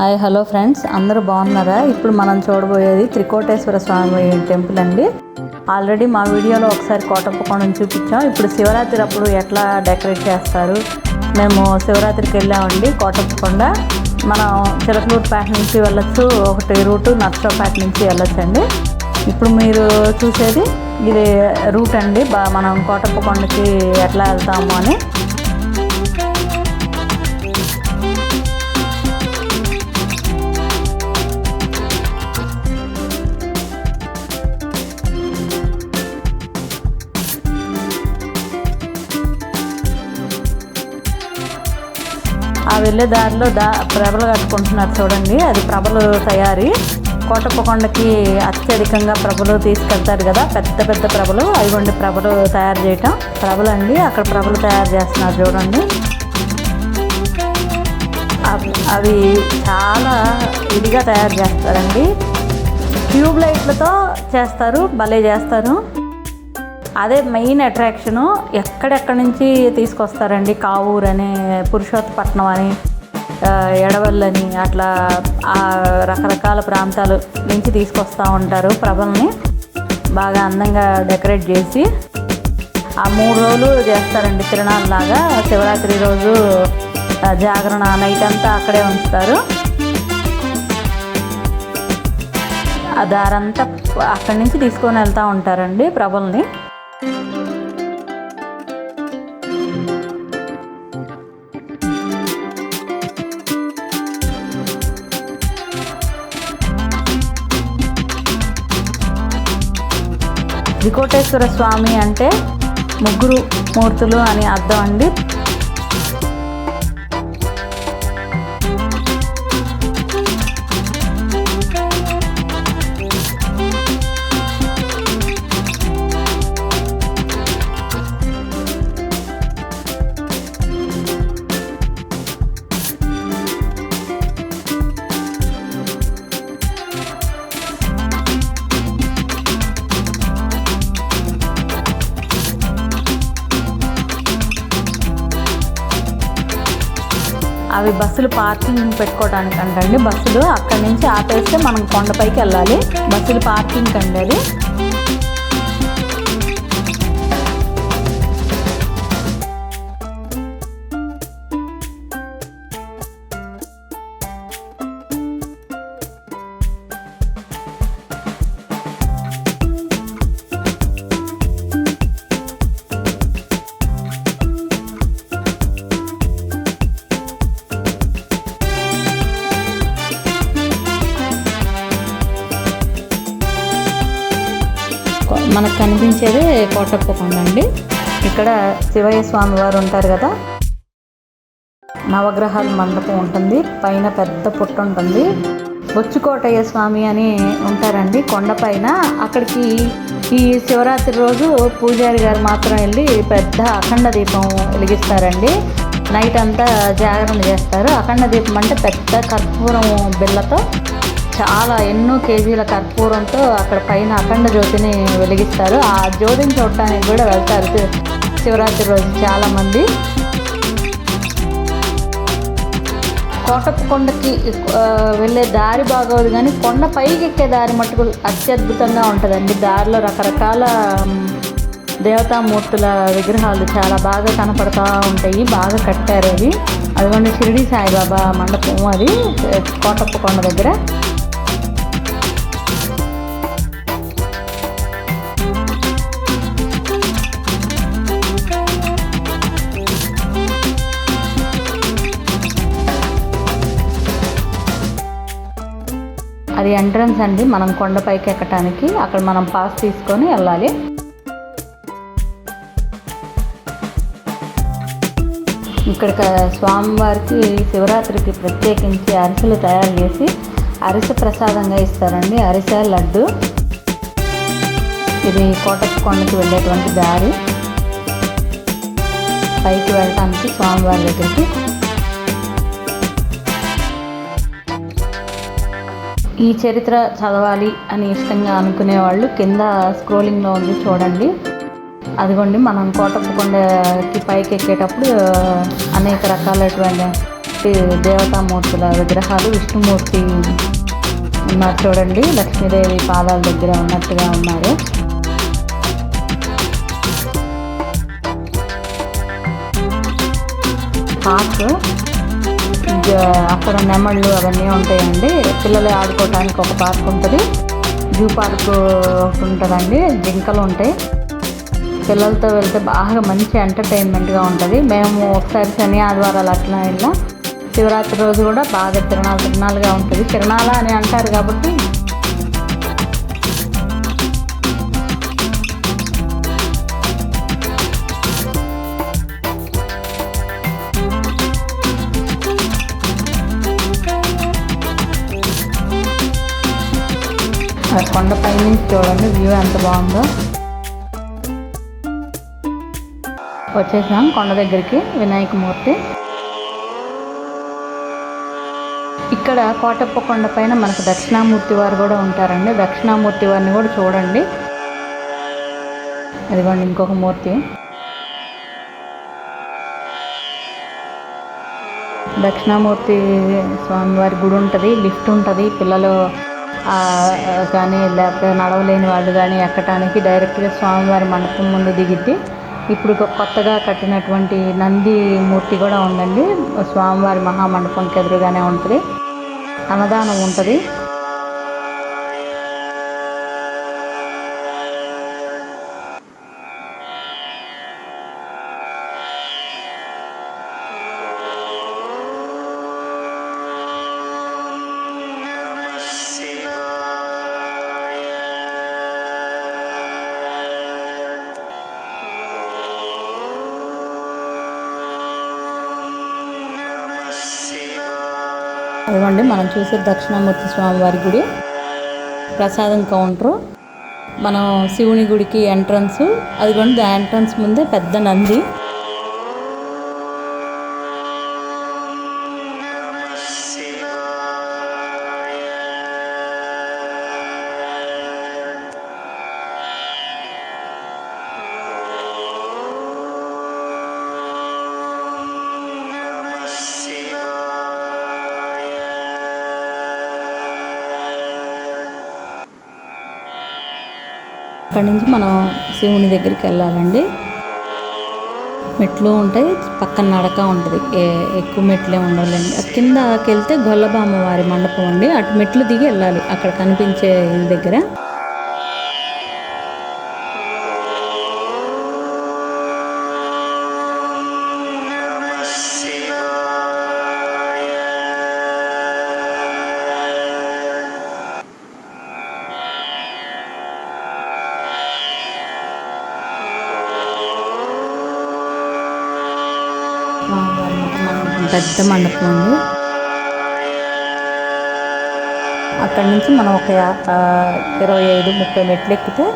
Hi hello friends. అందరూ బాగున్నారా? ఇప్పుడు మనం చూడబోయేది త్రికోటేశ్వర స్వామి టెంపుల్ అండి. ఆల్రెడీ మా వీడియోలో ఒకసారి కోటప్పకొండని చూపించాం. ఇప్పుడు శివరాత్రి అప్పుడు ఎట్లా డెకరేట్ చేస్తారు? మేము శివరాత్రికి వెళ్ళామండి కోటప్పకొండ. మనం చిలకలూరుపేట నుంచి వెళ్ళొచ్చు. ఒకటి రూటు నర్సరావుపేట నుంచి వెళ్ళొచ్చండి. ఇప్పుడు మీరు చూసేది ఇది రూట్ అండి. బా మనం కోటప్పకొండకి ఎట్లా వెళ్తాము అని. వెళ్ళే దారిలో దా ప్రభలు కట్టుకుంటున్నారు చూడండి. అది ప్రభలు తయారీ. కోటప్పకొండకి అత్యధికంగా ప్రభలు తీసుకెళ్తారు కదా. పెద్ద పెద్ద ప్రభలు. అవిగోండి ప్రభలు తయారు చేయటం. ప్రభలు అండి అక్కడ ప్రభలు తయారు చేస్తున్నారు చూడండి. అవి అవి చాలా ఇదిగా తయారు చేస్తారండి. ట్యూబ్ లైట్లతో చేస్తారు. భలే చేస్తారు. అదే మెయిన్ అట్రాక్షను ఎక్కడెక్కడి నుంచి తీసుకొస్తారండి? కావూరు అని పురుషోత్తపట్నం అని ఎడవల్లని అట్లా ఆ రకరకాల ప్రాంతాల నుంచి తీసుకొస్తూ ఉంటారు ప్రభల్ని. బాగా అందంగా డెకరేట్ చేసి ఆ మూడు రోజులు చేస్తారండి తిరణాలలాగా శివరాత్రి రోజు జాగరణ నైట్ అంతా అక్కడే ఉంచుతారు. ఆ దారంతా అక్కడి నుంచి తీసుకొని వెళ్తూ ఉంటారండి ప్రభల్ని. త్రికోటేశ్వర స్వామి అంటే ముగ్గురు మూర్తులు అని అర్థం అండి. అవి బస్సులు పార్కింగ్ పెట్టుకోవడానికి అంటండి బస్సులు అక్కడి నుంచి ఆపేస్తే మనం కొండపైకి వెళ్ళాలి. బస్సులు పార్కింగ్ అండి అది. మనకు కనిపించేది కోటప్పకొండ అండి ఇక్కడ శివయ్య స్వామి వారు ఉంటారు కదా. నవగ్రహాల మండపం ఉంటుంది. పైన పెద్ద పుట్ట ఉంటుంది. బొచ్చుకోటయ్య స్వామి అని ఉంటారండి. కొండపైన అక్కడికి ఈ శివరాత్రి రోజు పూజారి గారు మాత్రం వెళ్ళి పెద్ద అఖండ దీపం వెలిగిస్తారండి. నైట్ అంతా జాగరణ చేస్తారు. అఖండ దీపం అంటే పెద్ద కర్పూరం బిళ్ళతో చాలా ఎన్నో కేజీల కర్పూరంతో అక్కడ పైన అఖండ జ్యోతిని వెలిగిస్తారు. ఆ జ్యోతిని చూడటానికి కూడా వెళ్తారు. శివరాత్రి రోజు చాలామంది. కోటప్ప కొండకి వెళ్ళే దారి బాగోదు కానీ కొండ పైకి ఎక్కే దారి మటుకు అత్యద్భుతంగా ఉంటుందండి. దారిలో రకరకాల దేవతామూర్తుల విగ్రహాలు చాలా బాగా కనపడతా ఉంటాయి. బాగా కట్టారు అది అదిగోండి షిరిడి సాయిబాబా మండపం అది కోటప్పకొండ కోటప్ప కొండ దగ్గర. అది ఎంట్రన్స్ అండి. మనం కొండపైకి ఎక్కటానికి అక్కడ మనం పాస్ తీసుకొని వెళ్ళాలి. ఇక్కడ స్వామివారికి శివరాత్రికి ప్రత్యేకించి అరిసెలు తయారు చేసి అరిసె ప్రసాదంగా ఇస్తారండి. అరిసె లడ్డు. ఇది కోటప్ప కొండకి వెళ్ళేటువంటి దారి. పైకి వెళ్ళటానికి స్వామివారి దగ్గరికి ఈ చరిత్ర చదవాలి అని ఇష్టంగా అనుకునే వాళ్ళు కింద స్క్రోలింగ్లో ఉంది చూడండి. అదిగోండి మనం కోటప్పకొండకి పైకి ఎక్కేటప్పుడు అనేక రకాలైనటువంటి దేవతామూర్తుల విగ్రహాలు విష్ణుమూర్తి ఉన్నారు చూడండి. లక్ష్మీదేవి పాదాల దగ్గర ఉన్నట్టుగా ఉన్నారు. పార్క్ అక్కడ నెమళ్ళు అవన్నీ ఉంటాయండి. పిల్లలు ఆడుకోవడానికి ఒక పార్క్ ఉంటుంది. జూ పార్క్ ఒకటి ఉంటుందండి. జింకలు ఉంటాయి. పిల్లలతో వెళ్తే బాగా మంచి ఎంటర్టైన్మెంట్గా ఉంటుంది. మేము ఒకసారి శని ఆదివారాలు అట్లా వెళ్ళాం శివరాత్రి రోజు కూడా బాగా తిరణాలు తిరణాలుగా ఉంటుంది. తిరణాల అని అంటారు కాబట్టి కొండపై నుంచి చూడండి వ్యూ ఎంత బాగుందో. వచ్చేసాం కొండ దగ్గరికి వినాయక మూర్తి. ఇక్కడ కోటప్ప కొండ పైన మనకు దక్షిణామూర్తి వారు కూడా ఉంటారండి. దక్షిణామూర్తి వారిని కూడా చూడండి. అదిగోండి ఇంకొక మూర్తి. దక్షిణామూర్తి స్వామివారి గుడి ఉంటుంది లిఫ్ట్ ఉంటుంది పిల్లలు కానీ లేకపోతే నడవలేని వాళ్ళు కానీ ఎక్కడానికి డైరెక్ట్గా స్వామివారి మండపం ముందు దిగిద్ది. ఇప్పుడు కొత్తగా కట్టినటువంటి నంది మూర్తి కూడా ఉందండి. స్వామివారి మహామండపంకి ఎదురుగానే ఉంటుంది. అన్నదానం ఉంటుంది. అదిగోండి మనం చూసే దక్షిణామూర్తి స్వామివారి గుడి. ప్రసాదం కౌంటరు. మనం శివుని గుడికి ఎంట్రన్స్. అదిగోండి ఎంట్రన్స్ ముందే పెద్ద నంది. అక్కడి నుంచి మనం శివుని దగ్గరికి వెళ్ళాలండి. మెట్లు ఉంటాయి పక్కన నడక ఉంటుంది. ఏ- ఎక్కువ మెట్లే ఉండాలండి కిందకి వెళ్తే గొల్లబామ్మ వారి మండపం అండి. అటు మెట్లు దిగి వెళ్ళాలి అక్కడ కనిపించే దగ్గర. పెద్ద మండపం ఉంది. అక్కడి నుంచి మనం ఒక ఇరవై ఐదు ముప్పై మెట్లు ఎక్కితే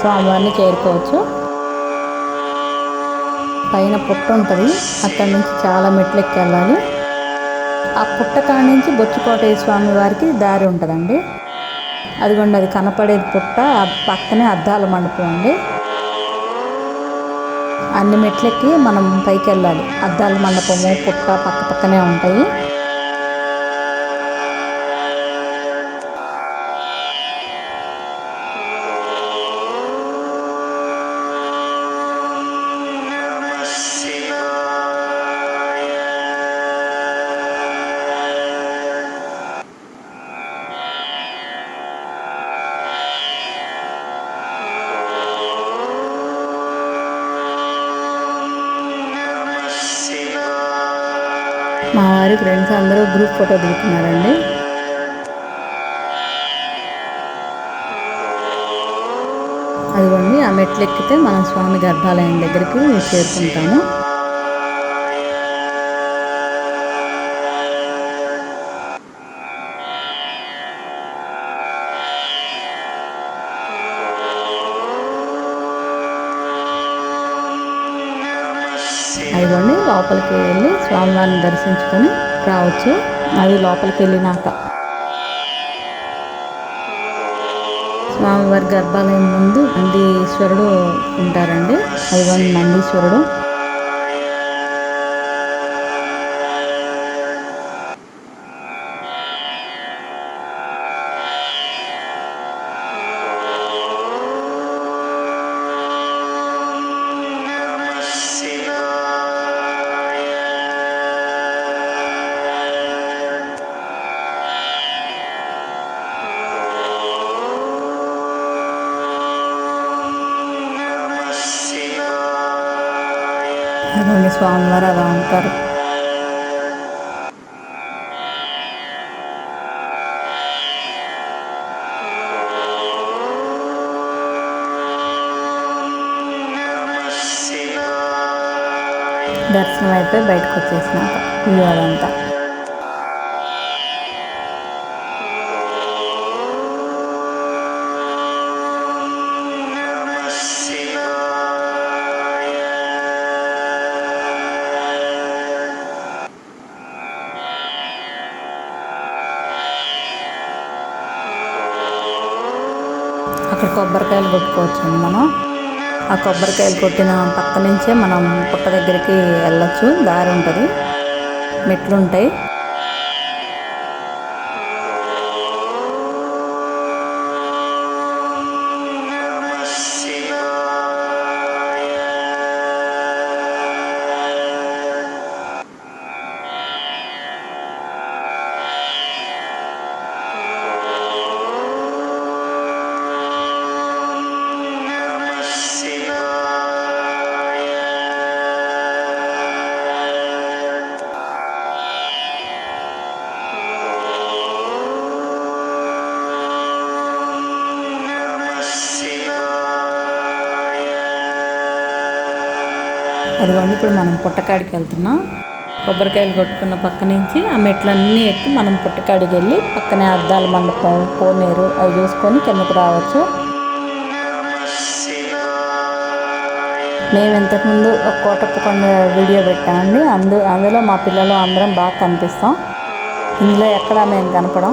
స్వామివారిని చేరుకోవచ్చు. పైన పుట్ట ఉంటుంది. అక్కడి నుంచి చాలా మెట్లు ఎక్కి వెళ్ళాలి. ఆ పుట్ట కాడ నుంచి బొచ్చుకోటయ్య స్వామి వారికి దారి ఉంటుందండి. అదిగోండి అది కనపడేది పుట్ట. ఆ పక్కనే అద్దాల మండపం అండి అన్ని మెట్లెక్కి మనం పైకి వెళ్ళాలి అద్దాల మండపము పుట్ట పక్క పక్కనే ఉంటాయి. ఫ్రెండ్స్ అందరూ గ్రూప్ ఫోటో దిగుతున్నారండి. అదిగోండి ఆ మెట్లు ఎక్కితే మనం స్వామి గర్భాలయం దగ్గరికి చేరుకుంటాము. అదిగోండి లోపలికి వెళ్ళి స్వామివారిని దర్శించుకొని రావచ్చు. అది లోపలికి వెళ్ళినాక. స్వామివారి గర్భాలయం ముందు నందీశ్వరుడు ఉంటారండి. అది నందీశ్వరుడు. అదిగోండి స్వామివారు అలా ఉంటారు. దర్శనం అయిపోయి బయటకు వచ్చేసినాక ఇవాళంతా కొబ్బరికాయలు కొట్టుకోవచ్చు మనం. ఆ కొబ్బరికాయలు కొట్టిన పక్క నుంచే మనం పుట్ట దగ్గరికి వెళ్ళొచ్చు. దారి ఉంటుంది. మెట్లు ఉంటాయి. అదిగోండి ఇప్పుడు మనం పుట్టకాడికి వెళ్తున్నాం. కొబ్బరికాయలు కొట్టుకున్న పక్క నుంచి ఆ మెట్లన్నీ ఎక్కి మనం పుట్టకాడికి వెళ్ళి పక్కనే అద్దాల మండపం కోనేరు అవి చూసుకొని కిందకు రావచ్చు. మేము ఇంతకుముందు ఒక కోటప్పకొండ వీడియో పెట్టామండి. అందు అందులో మా పిల్లలు అందరం బాగా కనిపిస్తాం. ఇందులో ఎక్కడా మేము కనపడం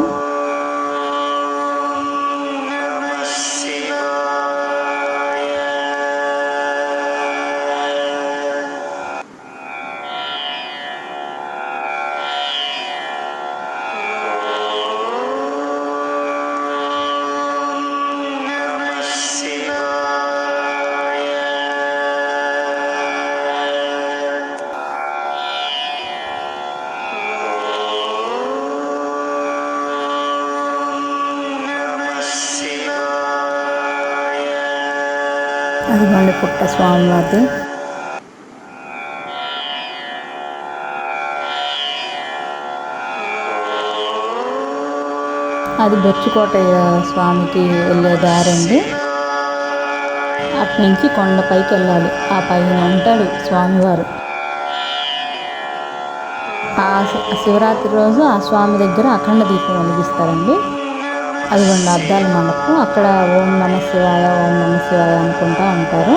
అదిగోండి పుట్ట స్వామివారిది. అది బొచ్చుకోటయ్య స్వామికి వెళ్ళే దారండి అటు నుంచి కొండపైకి వెళ్ళాలి. ఆ పైన ఉంటాడు స్వామివారు. ఆ శివరాత్రి రోజు ఆ స్వామి దగ్గర అఖండ దీపం వెలిగిస్తారండి. అదిగోండి అద్దాల మండపం. అక్కడ ఓం నమ శివాయ ఓం నమ అనుకుంటూ అనుకుంటా ఉంటారు.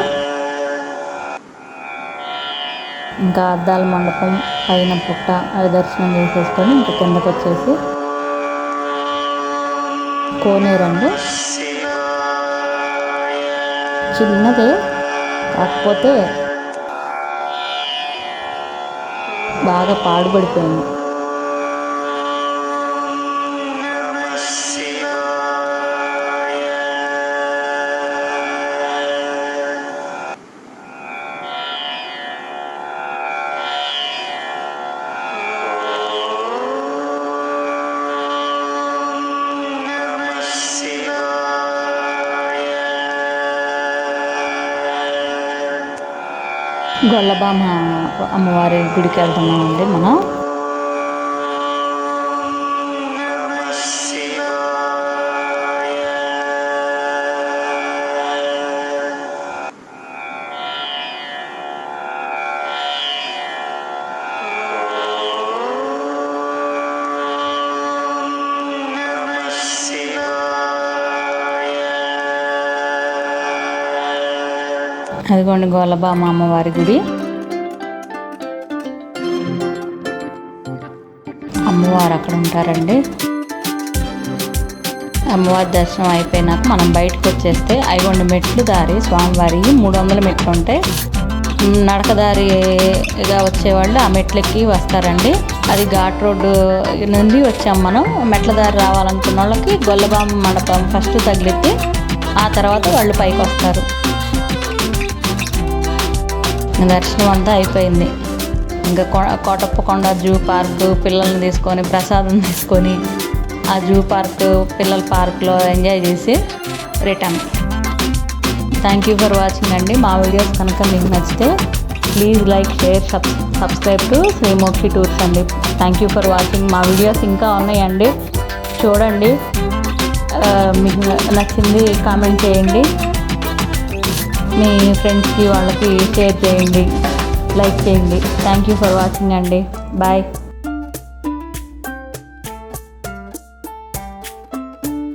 ఇంకా అద్దాల మండపం పైన పుట్ట అవి దర్శనం చేసేసుకొని ఇంకా కిందకు వచ్చేసి కోనేరండి చిన్నదే కాకపోతే బాగా పాడుపడిపోయింది వల్లభామ అమ్మవారి గుడికి వెళ్తున్నామండి మనం. అదిగోండి గోలబామ అమ్మవారి గుడి. అమ్మవారు అక్కడ ఉంటారండి. అమ్మవారి దర్శనం అయిపోయినాక మనం బయటకు వచ్చేస్తే ఐగొండ మెట్లు దారి స్వామివారి మూడు వందల మెట్లు ఉంటాయి. నడకదారిగా వచ్చేవాళ్ళు ఆ మెట్లెక్కి వస్తారండి. అది ఘాట్ రోడ్డు నుండి వచ్చాం మనం. మెట్ల దారి రావాలనుకున్న వాళ్ళకి గొల్లబామ మండపం ఫస్ట్ తగిలితే ఆ తర్వాత వాళ్ళు పైకి వస్తారు. దర్శనం అంతా అయిపోయింది. ఇంకా కొ- కోటప్పకొండ జూ పార్క్ పిల్లల్ని తీసుకొని ప్రసాదం తీసుకొని ఆ జూ పార్క్ పిల్లల పార్క్లో ఎంజాయ్ చేసి return. Thank you for watching అండి. మా వీడియోస్ కనుక మీకు నచ్చితే please like share subscribe to Srimokshi tours అండి. థ్యాంక్ యూ ఫర్ వాచింగ్ మా వీడియోస్ ఇంకా ఉన్నాయండి. చూడండి. మీకు నచ్చింది కామెంట్ చేయండి. మీ ఫ్రెండ్స్కి వాళ్ళకి షేర్ చేయండి లైక్ చేయండి. థ్యాంక్ యూ ఫర్ వాచింగ్ అండి. బాయ్